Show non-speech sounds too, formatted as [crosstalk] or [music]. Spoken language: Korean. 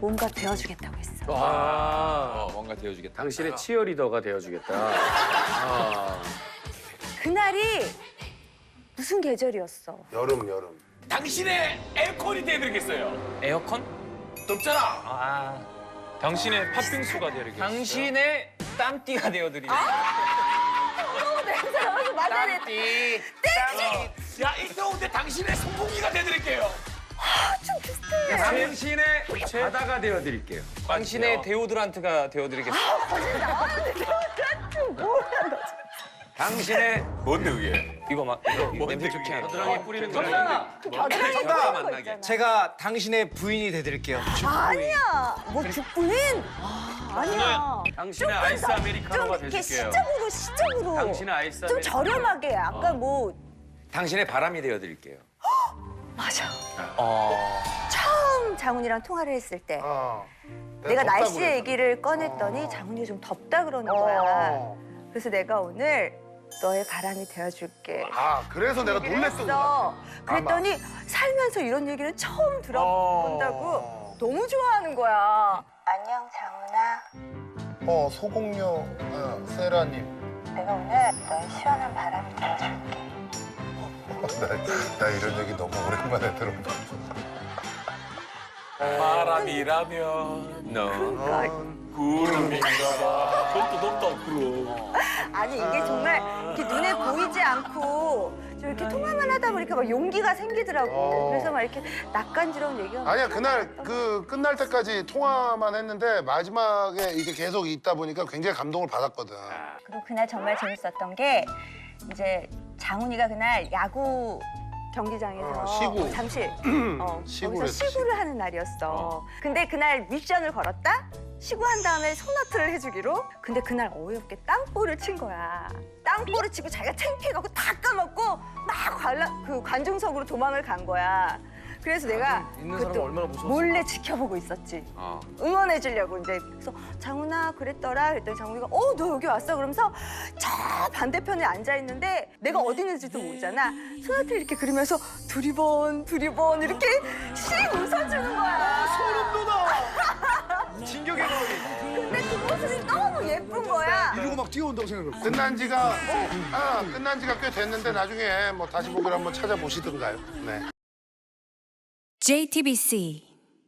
뭔가 되어주겠다고 했어. 아, 어, 뭔가 되어주겠다. 당신의 치어리더가 되어주겠다. 아, 그날이 무슨 계절이었어? 여름 여름. 당신의 에어컨이 되어드리겠어요. 에어컨? 덥잖아. 아, 당신의 팥빙수가 되어드리겠어요. 당신의 땀띠가 되어드리는. 어, 냄새 나서 맞아야 돼. 땀띠. 야, 이 더운데 당신의 선풍기가 되어드릴게요. 당신의 바다가 되어드릴게요. 당신의 데오드란트가 되어드리겠습니다. 당신의 뭔데 그게? 이거 막 이거 냄새 좋게 하는. 겨드랑이에 뿌리는 거야. 겨드랑이 정답! 거 있잖아. 제가 당신의 부인이 되드릴게요. 아니야. 뭐 죽부인? 아, 아니야. 당신의 조금 아이스 더, 아메리카노가 좀 이렇게 되줄게요. 시적으로 시적으로. 당신의 아이스 좀 아메리카노. 저렴하게 약간 뭐 당신의 바람이 되어드릴게요. [gasps] 맞아. 어. 장훈이랑 통화를 했을 때 어. 내가 덥다고 날씨 그랬잖아. 얘기를 꺼냈더니 장훈이가 좀 덥다 그러는 거야. 어. 그래서 내가 오늘 너의 바람이 되어줄게. 아 그래서 내가 얘기를 놀랬던 거 했어. 같아. 그랬더니 살면서 이런 얘기는 처음 들어본다고 어. 너무 좋아하는 거야. 안녕 장훈아. 어 소공녀 어, 세라님. 내가 오늘 너의 시원한 바람이 되어줄게. [laughs] 나, 나 이런 얘기 너무 오랜만에 들어봐. 바람이라면 너. 구름인가봐. 덥다 덥다 구름. 아니 이게 정말 이렇게 눈에 보이지 않고 좀 이렇게 통화만 하다 보니까 막 용기가 생기더라고. 어. 그래서 막 이렇게 낯간지러운 얘기가 아니야 그날 그 끝날 때까지 통화만 했는데 마지막에 이게 계속 있다 보니까 굉장히 감동을 받았거든. 그리고 그날 정말 재밌었던 게 이제 장훈이가 그날 야구 경기장에서 어, 시구. 잠실 [clears throat] 어, 시구를 거기서 했지, 시구를 하는 날이었어. 근데 그날 미션을 걸었다. 시구한 다음에 소나트를 해주기로. 근데 그날 어이없게 땅볼을 친 거야. 땅볼을 치고 자기가 창피해갖고 다 까먹고 막 관람 그 관중석으로 도망을 간 거야. 그래서 내가 있는 그것도 사람은 얼마나 무서웠어. 몰래 지켜보고 있었지. 어. 응원해 주려고 이제 그래서 장훈아 그랬더라 그랬더니 장훈이가 어 너 여기 왔어 그러면서 저 반대편에 앉아 있는데 내가 어디 있는지도 모르잖아 소나트 이렇게 그리면서 두리번 두리번 이렇게 씩 웃어주는 거야 소름 돋아 [laughs] 진격의 거인. 근데 그 모습이 너무 예쁜 거야 이러고 막 뛰어온다고 생각을. 끝난 지가 아 끝난 지가 꽤 됐는데 나중에 뭐 다시 보기를 한번 찾아보시든가요. 네. JTBC